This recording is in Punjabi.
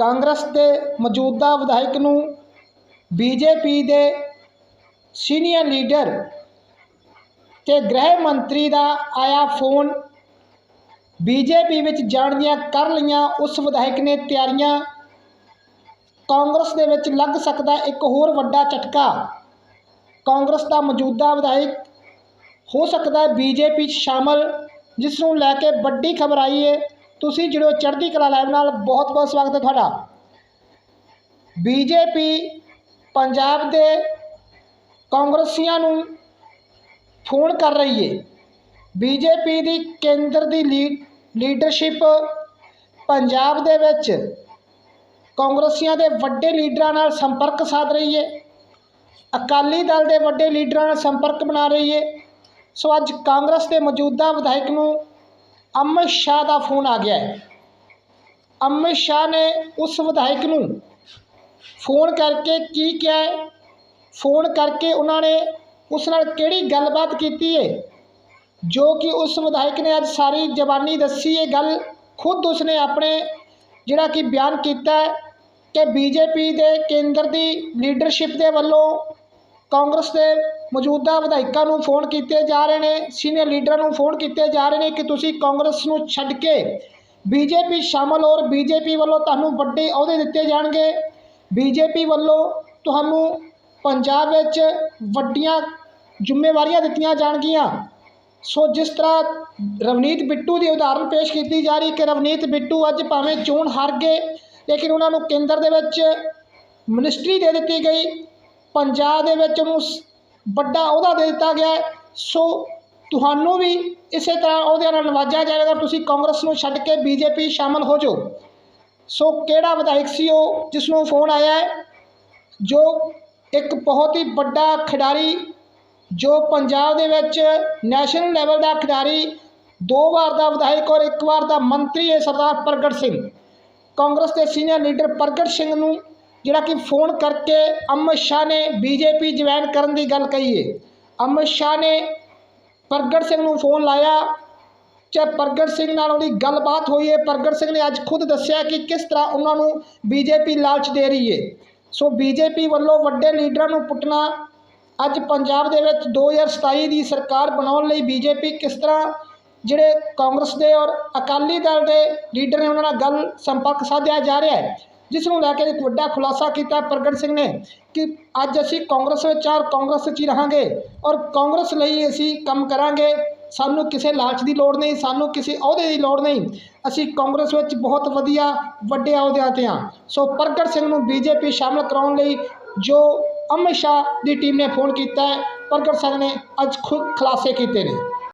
ਕਾਂਗਰਸ ਦੇ ਮੌਜੂਦਾ ਵਿਧਾਇਕ ਨੂੰ ਬੀਜੇਪੀ ਦੇ ਸੀਨੀਅਰ ਲੀਡਰ ਤੇ ਗ੍ਰਹਿ ਮੰਤਰੀ ਦਾ ਆਇਆ ਫੋਨ, ਬੀਜੇਪੀ ਵਿੱਚ ਜਾਣ ਦੀਆਂ ਕਰ ਲਈਆਂ ਉਸ ਵਿਧਾਇਕ ਨੇ ਤਿਆਰੀਆਂ, ਕਾਂਗਰਸ ਦੇ ਵਿੱਚ ਲੱਗ ਸਕਦਾ ਇੱਕ ਹੋਰ ਵੱਡਾ ਝਟਕਾ। ਕਾਂਗਰਸ ਦਾ ਮੌਜੂਦਾ ਵਿਧਾਇਕ ਹੋ ਸਕਦਾ ਹੈ ਬੀਜੇਪੀ 'ਚ ਸ਼ਾਮਲ, ਜਿਸ ਨੂੰ ਲੈ ਕੇ ਵੱਡੀ ਖਬਰ ਆਈ ਹੈ ਤੁਸੀਂ ਜੁੜੋ ਚੜ੍ਹਦੀ ਕਲਾ ਲਾਈਵ ਨਾਲ ਬਹੁਤ ਬਹੁਤ ਸਵਾਗਤ ਹੈ ਤੁਹਾਡਾ। ਬੀਜੇਪੀ ਪੰਜਾਬ ਦੇ ਕਾਂਗਰਸੀਆਂ ਨੂੰ ਫੋਨ ਕਰ ਰਹੀ ਹੈ ਬੀਜੇਪੀ ਦੀ ਕੇਂਦਰ ਦੀ ਲੀਡ ਲੀਡਰਸ਼ਿਪ ਪੰਜਾਬ ਦੇ ਵਿੱਚ ਕਾਂਗਰਸੀਆਂ ਦੇ ਵੱਡੇ ਲੀਡਰਾਂ ਨਾਲ ਸੰਪਰਕ ਸਾਧ ਰਹੀ ਹੈ ਅਕਾਲੀ ਦਲ ਦੇ ਵੱਡੇ ਲੀਡਰਾਂ ਨਾਲ ਸੰਪਰਕ ਬਣਾ ਰਹੀ ਹੈ ਸੋ ਅੱਜ ਕਾਂਗਰਸ ਦੇ ਮੌਜੂਦਾ ਵਿਧਾਇਕ ਨੂੰ ਅਮਿਤ ਸ਼ਾਹ ਦਾ ਫੋਨ ਆ ਗਿਆ ਹੈ। ਅਮਿਤ ਸ਼ਾਹ ਨੇ ਉਸ ਵਿਧਾਇਕ ਨੂੰ ਫੋਨ ਕਰਕੇ ਕੀ ਕਿਹਾ ਹੈ? ਫੋਨ ਕਰਕੇ ਉਹਨਾਂ ਨੇ ਉਸ ਨਾਲ ਕਿਹੜੀ ਗੱਲਬਾਤ ਕੀਤੀ ਹੈ? ਜੋ ਕਿ ਉਸ ਵਿਧਾਇਕ ਨੇ ਅੱਜ ਸਾਰੀ ਜ਼ਬਾਨੀ ਦੱਸੀ ਇਹ ਗੱਲ ਖੁਦ ਉਸਨੇ ਆਪਣੇ ਜਿਹੜਾ ਕਿ ਬਿਆਨ ਕੀਤਾ ਹੈ ਕਿ ਬੀਜੇਪੀ ਦੇ ਕੇਂਦਰ ਦੀ ਲੀਡਰਸ਼ਿਪ ਦੇ ਵੱਲੋਂ ਕਾਂਗਰਸ ਦੇ ਮੌਜੂਦਾ ਵਿਧਾਇਕਾਂ ਨੂੰ ਫੋਨ ਕੀਤੇ ਜਾ ਰਹੇ ਨੇ, ਸੀਨੀਅਰ ਲੀਡਰਾਂ ਨੂੰ ਫੋਨ ਕੀਤੇ ਜਾ ਰਹੇ ਨੇ ਕਿ ਤੁਸੀਂ ਕਾਂਗਰਸ ਨੂੰ ਛੱਡ ਕੇ ਬੀਜੇਪੀ ਸ਼ਾਮਲ ਔਰ ਬੀਜੇਪੀ ਵੱਲੋਂ ਤੁਹਾਨੂੰ ਵੱਡੇ ਅਹੁਦੇ ਦਿੱਤੇ ਜਾਣਗੇ। ਬੀਜੇਪੀ ਵੱਲੋਂ ਤੁਹਾਨੂੰ ਪੰਜਾਬ ਵਿੱਚ ਵੱਡੀਆਂ ਜ਼ਿੰਮੇਵਾਰੀਆਂ ਦਿੱਤੀਆਂ ਜਾਣਗੀਆਂ। ਸੋ ਜਿਸ ਤਰ੍ਹਾਂ ਰਵਨੀਤ ਬਿੱਟੂ ਦੀ ਉਦਾਹਰਨ ਪੇਸ਼ ਕੀਤੀ ਜਾ ਰਹੀ ਕਿ ਰਵਨੀਤ ਬਿੱਟੂ ਅੱਜ ਭਾਵੇਂ ਚੋਣ ਹਾਰ ਗਏ, ਲੇਕਿਨ ਉਹਨਾਂ ਨੂੰ ਕੇਂਦਰ ਦੇ ਵਿੱਚ ਮਿਨਿਸਟਰੀ ਦੇ ਦਿੱਤੀ ਗਈ। ਪੰਜਾਬ ਦੇ ਵਿੱਚ ਉਹਨੂੰ ਸ- ਵੱਡਾ ਅਹੁਦਾ ਦੇ ਦਿੱਤਾ ਗਿਆ ਸੋ ਤੁਹਾਨੂੰ ਵੀ ਇਸੇ ਤਰ੍ਹਾਂ ਉਹਦੇ ਨਾਲ ਨਵਾਜਿਆ ਜਾਵੇਗਾ ਤੁਸੀਂ ਕਾਂਗਰਸ ਨੂੰ ਛੱਡ ਕੇ ਬੀਜੇਪੀ ਸ਼ਾਮਲ ਹੋ ਜਾਓ। ਸੋ ਕਿਹੜਾ ਵਿਧਾਇਕ ਸੀ ਉਹ? ਜਿਸ ਨੂੰ ਫੋਨ ਆਇਆ ਹੈ, ਜੋ ਇੱਕ ਬਹੁਤ ਹੀ ਵੱਡਾ ਖਿਡਾਰੀ, ਜੋ ਪੰਜਾਬ ਦੇ ਵਿੱਚ ਨੈਸ਼ਨਲ ਲੈਵਲ ਦਾ ਖਿਡਾਰੀ, ਦੋ ਵਾਰ ਦਾ ਵਿਧਾਇਕ ਔਰ ਇੱਕ ਵਾਰ ਦਾ ਮੰਤਰੀ ਹੈ ਸਰਦਾਰ ਪ੍ਰਗਟ ਸਿੰਘ। ਕਾਂਗਰਸ ਦੇ ਸੀਨੀਅਰ ਲੀਡਰ ਪ੍ਰਗਟ ਸਿੰਘ ਨੂੰ ਜਿਹੜਾ ਕਿ ਫੋਨ ਕਰਕੇ ਅਮਿਤ ਸ਼ਾਹ ਨੇ ਬੀਜੇਪੀ ਜੁਆਇਨ ਕਰਨ ਦੀ ਗੱਲ ਕਹੀ ਹੈ ਅਮਿਤ ਸ਼ਾਹ ਨੇ ਪ੍ਰਗਟ ਸਿੰਘ ਨੂੰ ਫੋਨ ਲਾਇਆ ਚਾਹੇ ਪ੍ਰਗਟ ਸਿੰਘ ਨਾਲ ਉਹਦੀ ਗੱਲਬਾਤ ਹੋਈ ਹੈ ਪ੍ਰਗਟ ਸਿੰਘ ਨੇ ਅੱਜ ਖੁਦ ਦੱਸਿਆ ਕਿ ਕਿਸ ਤਰ੍ਹਾਂ ਉਹਨਾਂ ਨੂੰ ਬੀਜੇਪੀ ਲਾਲਚ ਦੇ ਰਹੀ ਹੈ ਸੋ ਬੀਜੇਪੀ ਵੱਲੋਂ ਵੱਡੇ ਲੀਡਰਾਂ ਨੂੰ ਪੁੱਟਣਾ ਅੱਜ ਪੰਜਾਬ ਦੇ ਵਿੱਚ 2027 ਦੀ ਸਰਕਾਰ ਬਣਾਉਣ ਲਈ ਬੀਜੇਪੀ ਕਿਸ ਤਰ੍ਹਾਂ ਜਿਹੜੇ ਕਾਂਗਰਸ ਦੇ ਔਰ ਅਕਾਲੀ ਦਲ ਦੇ ਲੀਡਰ ਨੇ ਉਹਨਾਂ ਨਾਲ ਗੱਲ ਸੰਪਰਕ ਸਾਧਿਆ ਜਾ ਰਿਹਾ ਹੈ। ਜਿਸ ਨੂੰ ਲੈ ਕੇ ਇੱਕ ਵੱਡਾ ਖੁਲਾਸਾ ਕੀਤਾ ਪ੍ਰਗਟ ਸਿੰਘ ਨੇ ਕਿ ਅੱਜ ਅਸੀਂ ਕਾਂਗਰਸ ਵਿੱਚ ਹਾਂ ਔਰ ਕਾਂਗਰਸ 'ਚ ਹੀ ਰਹਾਂਗੇ ਔਰ ਕਾਂਗਰਸ ਲਈ ਅਸੀਂ ਕੰਮ ਕਰਾਂਗੇ। ਸਾਨੂੰ ਕਿਸੇ ਲਾਲਚ ਦੀ ਲੋੜ ਨਹੀਂ, ਸਾਨੂੰ ਕਿਸੇ ਅਹੁਦੇ ਦੀ ਲੋੜ ਨਹੀਂ। ਅਸੀਂ ਕਾਂਗਰਸ ਵਿੱਚ ਬਹੁਤ ਵਧੀਆ ਵੱਡੇ ਅਹੁਦਿਆਂ ਤੇ ਹਾਂ। ਸੋ ਪ੍ਰਗਟ ਸਿੰਘ ਨੂੰ ਬੀਜੇਪੀ ਸ਼ਾਮਲ ਕਰਾਉਣ ਲਈ ਜੋ ਅਮਿਤ ਸ਼ਾਹ ਦੀ ਟੀਮ ਨੇ ਫੋਨ ਕੀਤਾ ਹੈ, ਪ੍ਰਗਟ ਸਿੰਘ ਨੇ ਅੱਜ ਖੁਦ ਖੁਲਾਸੇ ਕੀਤੇ ਨੇ।